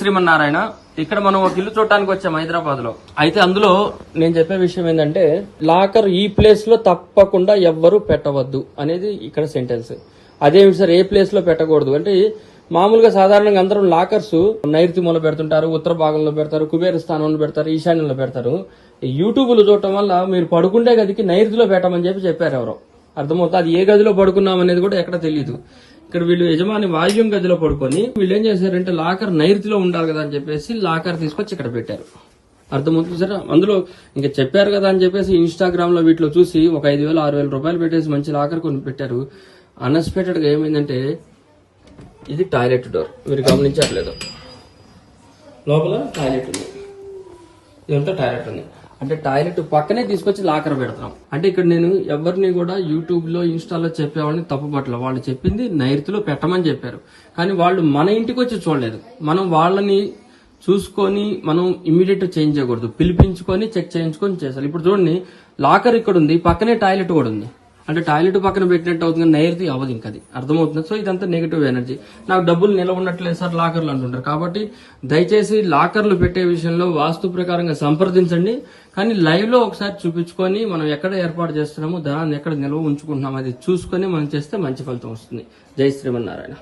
శ్రీమన్నారాయణ. ఇక్కడ మనం ఒక ఇల్లు చూడటానికి వచ్చాం హైదరాబాద్లో అయితే అందులో నేను చెప్పే విషయం ఏంటంటే లాకర్ ఈ ప్లేస్లో తప్పకుండా ఎవ్వరూ పెట్టవద్దు అనేది ఇక్కడ సెంటెన్స్. అదేమిటి సార్ ఏ ప్లేస్లో పెట్టకూడదు. అంటే మామూలుగా సాధారణంగా అందరం లాకర్స్ నైరుతి మూల పెడుతుంటారు ఉత్తర భాగంలో పెడతారు కుబేర స్థానంలో పెడతారు ఈశాన్యంలో పెడతారు. యూట్యూబ్లో చూడటం వల్ల మీరు పడుకుంటే గదికి నైరుతిలో పెట్టమని చెప్పి చెప్పారు ఎవరో. అర్థమవుతుంది? అది ఏ గదిలో పడుకున్నాం అనేది కూడా ఎక్కడ తెలియదు ఇక్కడ వీళ్ళు యజమాని వాయువ్యం గదిలో పడుకొని వీళ్ళు ఏం చేశారంటే లాకర్ నైరుతిలో ఉండాలి కదా అని చెప్పేసి లాకర్ తీసుకొచ్చి ఇక్కడ పెట్టారు. అర్థమవుతుంది సార్? అందులో ఇంకా చెప్పారు కదా అని చెప్పేసి ఇన్స్టాగ్రామ్లో వీటిలో చూసి ఒక ఐదు వేలు ఆరు వేల రూపాయలు పెట్టేసి మంచి లాకర్ కొని పెట్టారు. అన్ఎక్స్పెక్టెడ్గా ఏమైందంటే ఇది టాయిలెట్ డోర్. మీరు గమనించట్లేదు. లోపల టాయిలెట్ ఉంది. ఇదంతా టాయిలెట్ ఉంది. అంటే టాయిలెట్ పక్కనే తీసుకొచ్చి లాకర్ పెడతాం. అంటే ఇక్కడ నేను ఎవరిని కూడా యూట్యూబ్లో ఇన్స్టాలో చెప్పేవాళ్ళని తప్పుపట్ల వాళ్ళు చెప్పింది నైరుతిలో పెట్టమని చెప్పారు. కానీ వాళ్ళు మన ఇంటికి వచ్చి చూడలేదు. మనం వాళ్ళని చూసుకొని మనం ఇమీడియట్ చేంజ్ చేయకూడదు. పిలిపించుకొని చెక్ చేయించుకొని చేసాలి ఇప్పుడు చూడండి లాకర్ ఇక్కడ ఉంది పక్కనే టాయిలెట్ కూడా ఉంది. అంటే టాయిలెట్ పక్కన పెట్టినట్టు అవుతుంది కానీ నైరుతి అవ్వదు ఇంకా అది. అర్థమవుతుంది? సో ఇదంతా నెగిటివ్ ఎనర్జీ నాకు డబ్బులు నిలవ ఉండట్లేదు సార్ లాకర్లు అంటుంటారు. కాబట్టి దయచేసి లాకర్లు పెట్టే విషయంలో వాస్తు ప్రకారంగా సంప్రదించండి. కానీ లైవ్లో ఒకసారి చూపించుకొని మనం ఎక్కడ ఏర్పాటు చేస్తున్నామో దాన్ని ఎక్కడ నిల్వ ఉంచుకుంటున్నాం అది చూసుకొని మనం చేస్తే మంచి ఫలితం వస్తుంది. జై శ్రీమన్నారాయణ.